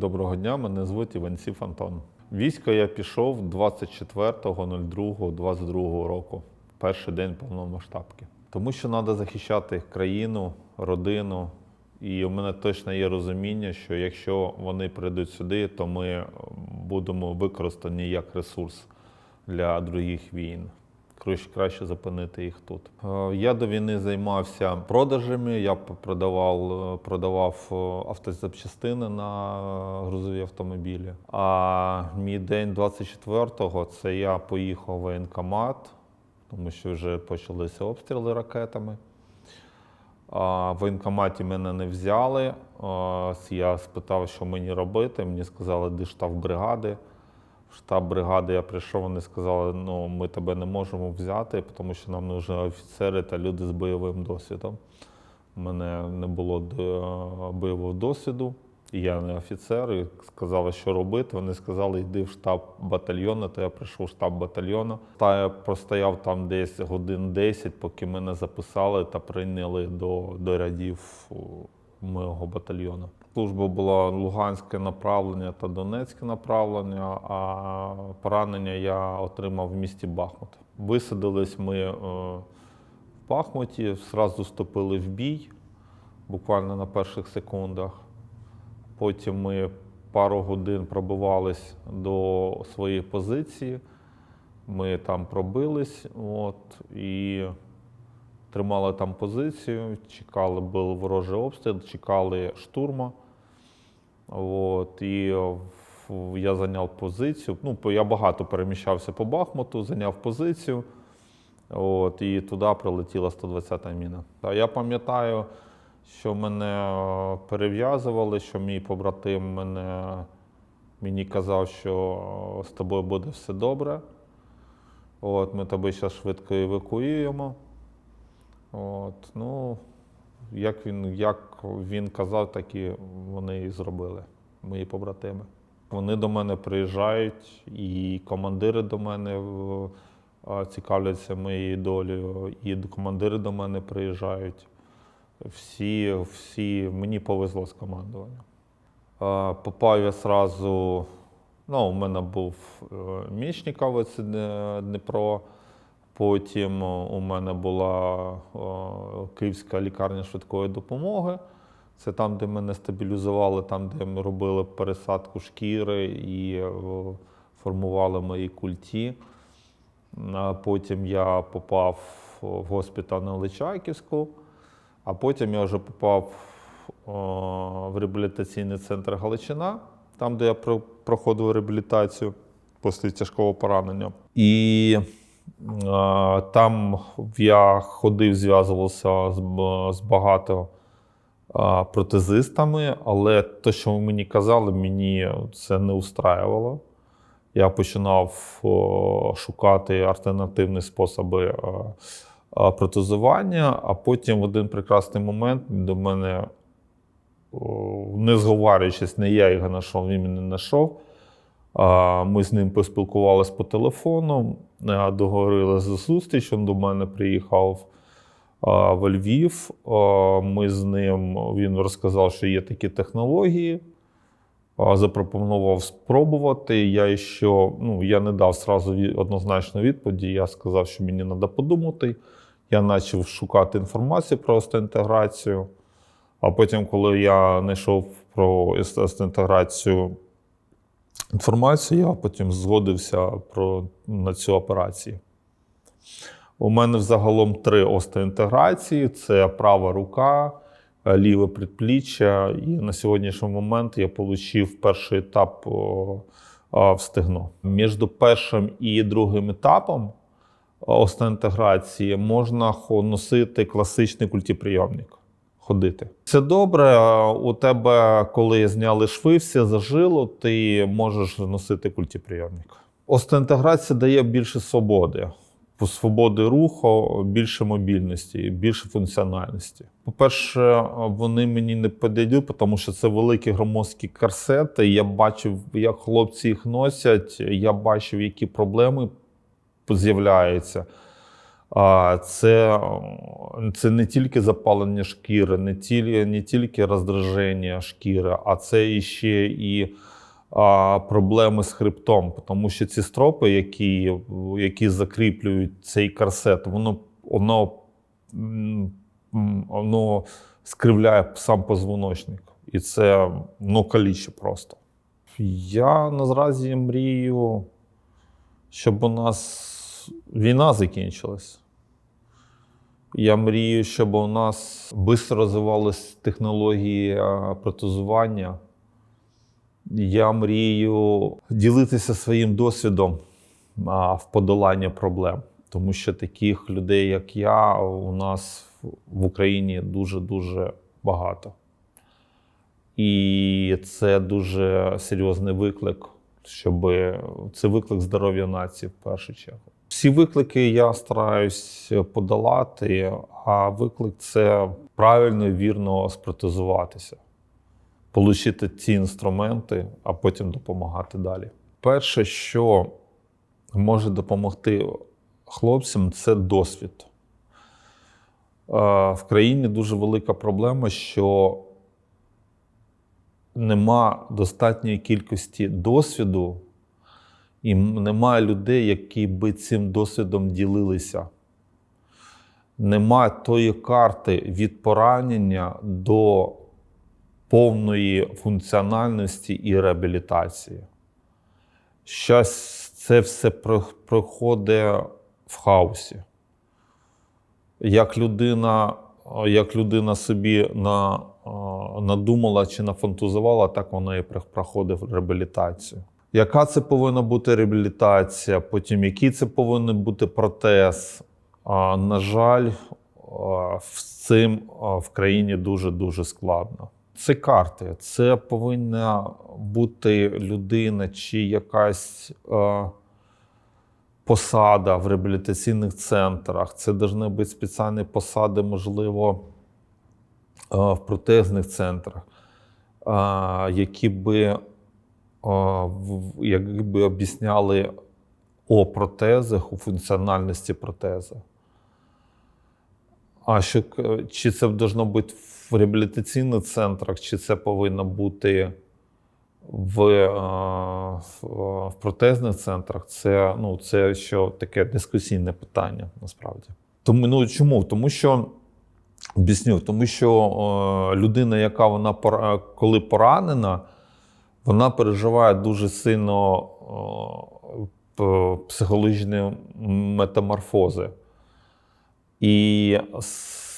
Доброго дня, мене звуть Іванців Антон. Військо я пішов 24.02.22 року, перший день повномасштабки. Тому що треба захищати країну, родину. І у мене точно є розуміння, що якщо вони прийдуть сюди, то ми будемо використані як ресурс для других війн. Краще, зупинити їх тут. Е, Я до війни займався продажами. Я продавав, е, продавав е, автозапчастини на грузові автомобілі. А мій день 24-го це я поїхав в воєнкомат, тому що вже почалися обстріли ракетами. В воєнкоматі мене не взяли. Я спитав, що мені робити. Мені сказали, де штаб бригади. Штаб бригади я прийшов, вони сказали, ну ми тебе не можемо взяти, тому що нам нужні офіцери та люди з бойовим досвідом. У мене не було бойового досвіду, і я не офіцер. І сказали, що робити. Вони сказали, йди в штаб батальйону, то я прийшов в штаб батальйону. Та я простояв там десь годин 10, поки мене записали та прийняли до, до рядів мого батальйону. Служба була Луганське направлення та Донецьке направлення, а поранення я отримав в місті Бахмут. Висадились ми е, в Бахмуті, зразу вступили в бій, буквально на перших секундах. Потім ми пару годин пробивались до своєї позиції. Ми там пробились от, і тримали там позицію, чекали, був ворожий обстріл, чекали штурма. От, і я зайняв позицію. Ну, я багато переміщався по Бахмуту, зайняв позицію. От, і туди прилетіла 120-та міна. Та я пам'ятаю, що мене е, перев'язували, що мій побратим мене, мені казав, що е, з тобою буде все добре. От, ми тебе зараз швидко евакуюємо. От, ну, як він, як він казав, так і вони і зробили, мої побратими. Вони до мене приїжджають, і командири до мене е, цікавляться моєю долею, і командири до мене приїжджають. Всі, всі, мені повезло з командуванням. Е, Попав я сразу, ну, у мене був е, Мічников, Дніпро. Потім у мене була е, Київська лікарня швидкої допомоги. Це там, де мене стабілізували, там, де ми робили пересадку шкіри і е, формували мої культі. Потім я попав в госпіталь на Личаківську, а потім я вже попав е, в реабілітаційний центр Галичина, там, де я проходив реабілітацію після тяжкого поранення. І е, там я ходив, зв'язувався з, багато протезистами, але те, що мені казали, мені це не устраювало. Я починав шукати альтернативні способи протезування, а потім в один прекрасний момент до мене, не зговарюючись, не я його знайшов, він мене знайшов. Ми з ним поспілкувалися по телефону, е, договорили за зустріч. Він до мене приїхав в Львів. Ми з ним він розказав, що є такі технології. Запропонував спробувати. Я ще ну, я не дав сразу однозначної відповіді. Я сказав, що мені треба подумати. Я почав шукати інформацію про остеінтеграцію. А потім, коли я знайшов про остеінтеграцію інформацію, я потім згодився про, на цю операцію. У мене взагалом три остеінтеграції: це права рука, е, ліве предпліччя. І на сьогоднішній момент я отримав перший етап в стегно. Між першим і другим етапом остеінтеграції можна носити класичний культіприйомник. Ходити. Це добре. У тебе, коли зняли шви, все зажило, ти можеш носити культіприйомник. Остеінтеграція дає більше свободи. По свободи руху, більше мобільності, більше функціональності. По-перше, вони мені не підійдуть, тому що це великі громоздкі корсети. Я бачив, як хлопці їх носять, я бачив, які проблеми з'являються. Це, це не тільки запалення шкіри, не тільки, не тільки роздраження шкіри, а це іще і а, проблеми з хребтом. Тому що ці стропи, які, які закріплюють цей корсет, воно, воно, воно скривляє сам позвоночник. І це ну, каліче просто. Я наразі мрію, щоб у нас війна закінчилась. Я мрію, щоб у нас швидко розвивалися технології протезування. Я мрію ділитися своїм досвідом в подоланні проблем, тому що таких людей, як я, у нас в Україні дуже-дуже багато. І це дуже серйозний виклик, щоб це виклик здоров'я нації в першу чергу. Всі виклики я стараюсь подолати, а виклик це правильно і вірно спротезуватися, отримати ці інструменти, а потім допомагати далі. Перше, що може допомогти хлопцям, це досвід. Е, В країні дуже велика проблема, що нема достатньої кількості досвіду, і немає людей, які би цим досвідом ділилися. Нема тої карти від поранення до повної функціональності і реабілітації. Щас це все проходить в хаосі. Як людина, як людина собі на, надумала чи нафантазувала, так вона і про- проходить реабілітацію. Яка це повинна бути реабілітація, потім який це повинен бути протез? А, на жаль, з цим в країні дуже-дуже складно. Це карти, це повинна бути людина чи якась посада в реабілітаційних центрах. Це повинні бути спеціальні посади, можливо, в протезних центрах, які би, якби об'ясняли о протезах, у функціональності протеза. А що чи це должно бути в реабілітаційних центрах, чи це повинно бути в, е, в, в протезних центрах? Це, ну, це що таке дискусійне питання насправді. Тому ну чому? Тому що об'ясню, тому що е, людина, яка вона пора- коли поранена, вона переживає дуже сильно е, психологічні метаморфози. І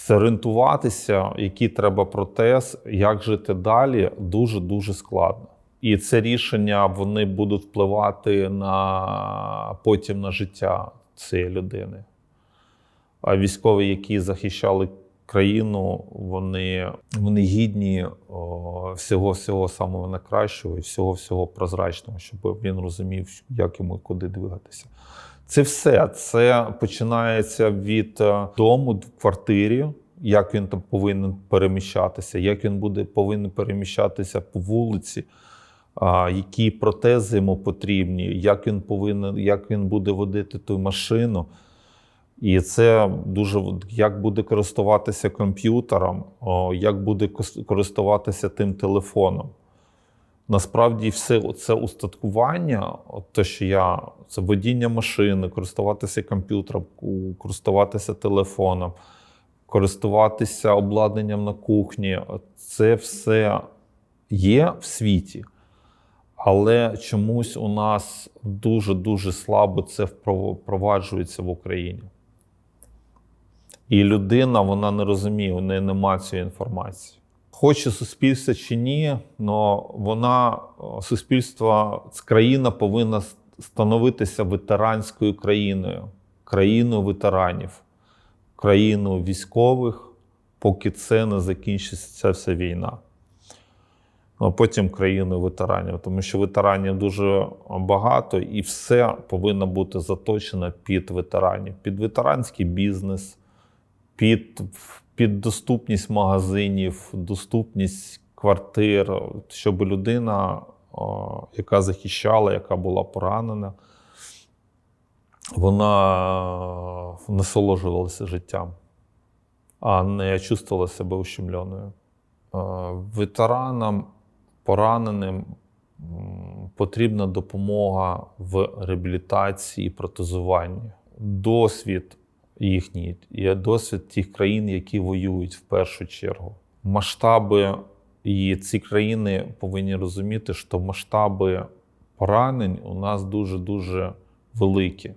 зорієнтуватися, який треба протез, як жити далі, дуже-дуже складно. І це рішення вони будуть впливати на потім на життя цієї людини. А військові, які захищали країну, вони, вони гідні всього всього самого найкращого і всього всього прозрачного, щоб він розумів, як йому і куди двигатися. Це все. Це починається від е, дому в квартирі, як він там повинен переміщатися, як він буде повинен переміщатися по вулиці, а, які протези йому потрібні, як він повинен, як він буде водити ту машину. І це дуже як буде користуватися комп'ютером, як буде користуватися тим телефоном. Насправді, все це устаткування, те, що я це водіння машини, користуватися комп'ютером, користуватися телефоном, користуватися обладнанням на кухні. Це все є в світі, але чомусь у нас дуже-дуже слабо це впроваджується в Україні. І людина вона не розуміє, у неї немає цієї інформації. Хоче суспільство чи ні, але вона, суспільство, країна повинна становитися ветеранською країною, країною ветеранів, країною військових, поки це не закінчиться вся війна. Ну, А потім країною ветеранів, тому що ветеранів дуже багато, і все повинно бути заточено під ветеранів, під ветеранський бізнес, під, під доступність магазинів, доступність квартир, щоб людина, яка захищала, яка була поранена, вона насолоджувалася життям, а не чувствувала себе ущемленою. Е, Ветеранам, пораненим потрібна допомога в реабілітації і протезуванні. Досвід їхній і досвід тих країн, які воюють в першу чергу. Масштаби і ці країни повинні розуміти, що масштаби поранень у нас дуже дуже великі.